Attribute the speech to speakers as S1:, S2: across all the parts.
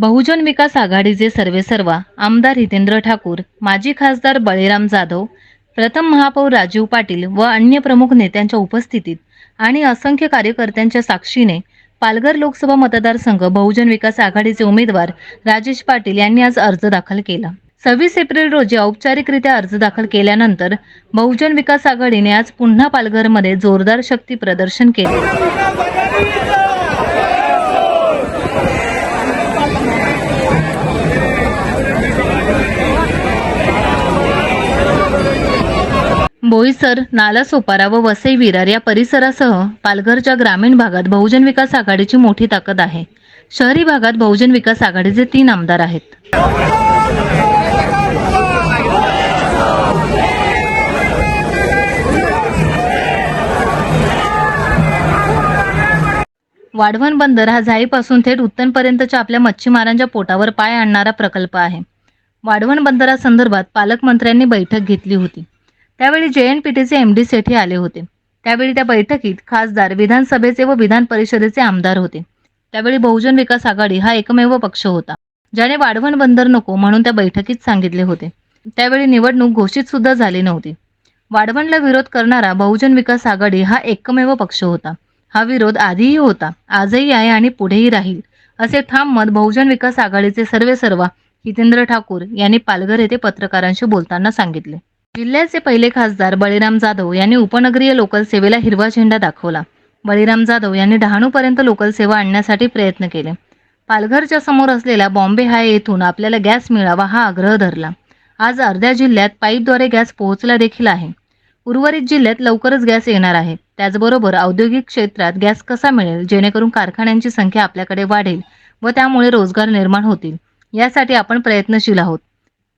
S1: बहुजन विकास आघाडीचे सर्वेसर्वा आमदार हितेंद्र ठाकूर माजी खासदार बळीराम जाधव प्रथम महापौर राजीव पाटील व अन्य प्रमुख नेत्यांच्या उपस्थितीत आणि असंख्य कार्यकर्त्यांच्या साक्षीने पालघर लोकसभा मतदारसंघ बहुजन विकास आघाडीचे उमेदवार राजेश पाटील यांनी आज अर्ज दाखल केला. सव्वीस एप्रिल रोजी औपचारिकरित्या अर्ज दाखल केल्यानंतर बहुजन विकास आघाडीने आज पुन्हा पालघरमध्ये जोरदार शक्ती प्रदर्शन केले. बोईसर नालासोपारा व वसई विरार या परिसरासह पालघरच्या ग्रामीण भागात बहुजन विकास आघाडीची मोठी ताकद आहे. शहरी भागात बहुजन विकास आघाडीचे तीन आमदार आहेत. वाढवण बंदर हा झाईपासून थेट उत्तरपर्यंतच्या आपल्या मच्छीमारांच्या पोटावर पाय आणणारा प्रकल्प आहे. वाढवण बंदरासंदर्भात पालकमंत्र्यांनी बैठक घेतली होती. त्यावेळी जेएनपीटीचे एम डी सेठी आले होते. त्यावेळी त्या बैठकीत खासदार विधानसभेचे व विधान परिषदेचे आमदार होते. त्यावेळी बहुजन विकास आघाडी हा एकमेव पक्ष होता. ज्याने वाढवण बंदर नको म्हणून त्या बैठकीत सांगितले होते. त्यावेळी निवडणूक घोषित सुद्धा झाली नव्हती. वाढवणला विरोध करणारा बहुजन विकास आघाडी हा एकमेव पक्ष होता. हा विरोध आधीही होता आजही आहे आणि पुढेही राहील असे ठाम मत बहुजन विकास आघाडीचे सर्वे सर्वा हितेंद्र ठाकूर यांनी पालघर येथे पत्रकारांशी बोलताना सांगितले. जिल्ह्याचे पहिले खासदार बळीराम जाधव यांनी उपनगरीय लोकल सेवेला हिरवा झेंडा दाखवला. बळीराम जाधव यांनी डहाणूपर्यंत लोकल सेवा आणण्यासाठी प्रयत्न केले. पालघरच्या समोर असलेल्या बॉम्बे हाय येथून आपल्याला गॅस मिळावा हा आग्रह धरला. आज अर्ध्या जिल्ह्यात पाईपद्वारे गॅस पोहोचला देखील आहे. उर्वरित जिल्ह्यात लवकरच गॅस येणार आहे. त्याचबरोबर औद्योगिक क्षेत्रात गॅस कसा मिळेल? जेणेकरून कारखान्यांची संख्या आपल्याकडे वाढेल व त्यामुळे रोजगार निर्माण होतील. यासाठी आपण प्रयत्नशील आहोत.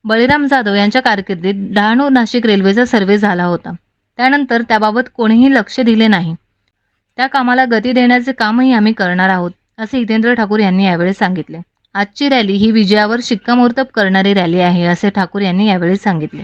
S1: बळीराम जाधव यांच्या कारकिर्दीत डहाणू नाशिक रेल्वेचा सर्व्हे झाला होता. त्यानंतर त्याबाबत कोणीही लक्ष दिले नाही. त्या कामाला गती देण्याचे कामही आम्ही करणार आहोत असे हितेंद्र ठाकूर यांनी यावेळी सांगितले. आजची रॅली ही विजयावर शिक्कामोर्तब करणारी रॅली आहे असे ठाकूर यांनी यावेळी सांगितले.